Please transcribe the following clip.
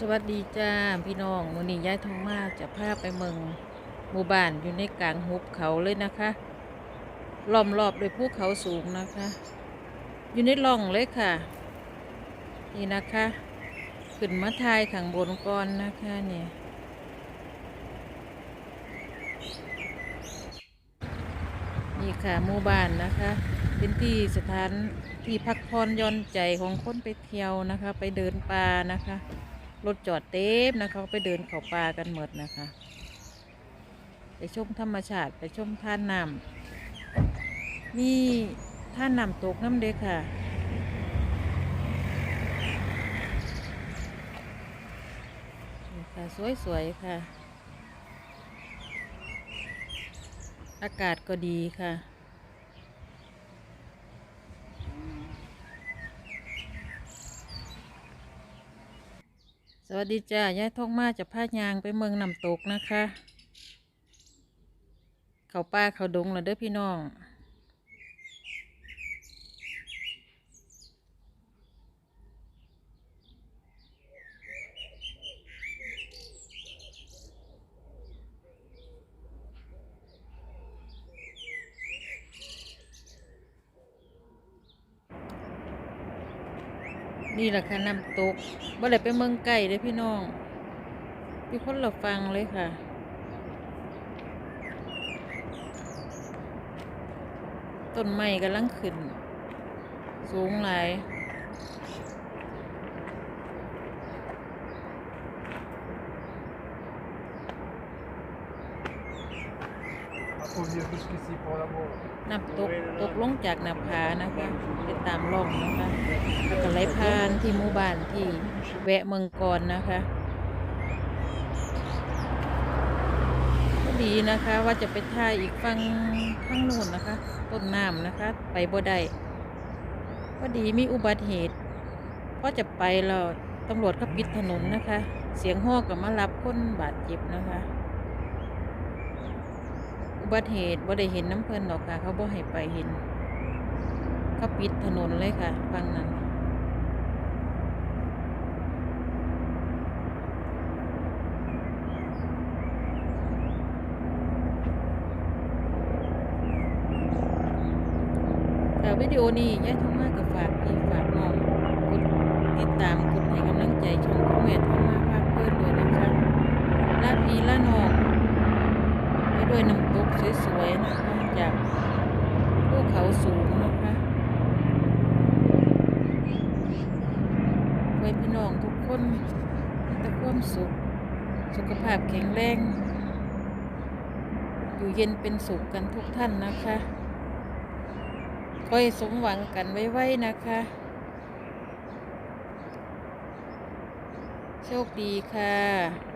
สวัสดีจ้าพี่น้องมือนี้ย้ายทองมากจะพาไปเมืองหมู่บ้านอยู่ในกลางหุบเขาเลยนะคะล้อมรอบด้วยภูเขาสูงนะคะ อยู่ในร่องเลยค่ะ นี่นะคะขึ้นมาทายข้างบนก่อนนะคะเนี่ยนี่ค่ะหมู่บ้านนะคะเป็นที่สถานที่พักผ่อนย่อนใจของคนไปเที่ยวนะคะ ไปเดินป่านะคะ รถจอดเต็มนะคะไปเดินเขาป่ากันหมดนะคะ ไปชมธรรมชาติไปชมท่าน้ำมีท่าน้ำตกน้ำเด็กค่ะค่ะสวยๆค่ะ อากาศก็ดีค่ะ สวัสดีจ้ายายทองมาจะพายางไปเมืองน้ำตกนะคะ เขาป้าเขาดงแล้วเด้อพี่น้อง นี่แหละค่ะน้ำตกบ่ได้ไปเมืองไก่เลยพี่น้องพี่คนเราฟังเลยค่ะ ต้นไม้กำลังขึ้น สูงหลายน้ำตกตกลงจากหน้าผานะคะไปตามร่องนะคะ แล้วก็ไหลผ่านที่หมู่บ้านที่แวะเมืองก่อนนะคะก็ดีนะคะว่าจะไปท่ายอีกฝั่งข้างนู้นนะคะ ต้นน้ำนะคะ ไปบ่ได้ก็ดีมีอุบัติเหตุพอจะไปแล้วตำรวจก็ปิดถนนนะคะ เสียงฮอกก็มารับคนบาดเจ็บนะคะ อุบัติเหตุบ่ได้เห็นน้ำเพลินหรอกค่ะ เขาบ่ให้ไปเห็นเขาปิดถนนเลยค่ะฟังนั้น ค่ะวิดีโอนี้ยายทองมากับฝากพี่ฝากน้องกดติดตามกดให้กำลังใจช่องของแม่ทองมาภาพเพื่อนด้วยนะคะลาพี่ละน้องไปด้วยน้ำตกสวยๆนะคะจากภูเขาสูงนะคะไว้พี่น้องทุกคนมีแต่ความสุข สุขภาพแข็งแรง อยู่เย็นเป็นสุขกันทุกท่านนะคะ ขอให้สมหวังกันไว้ๆนะคะ โชคดีค่ะ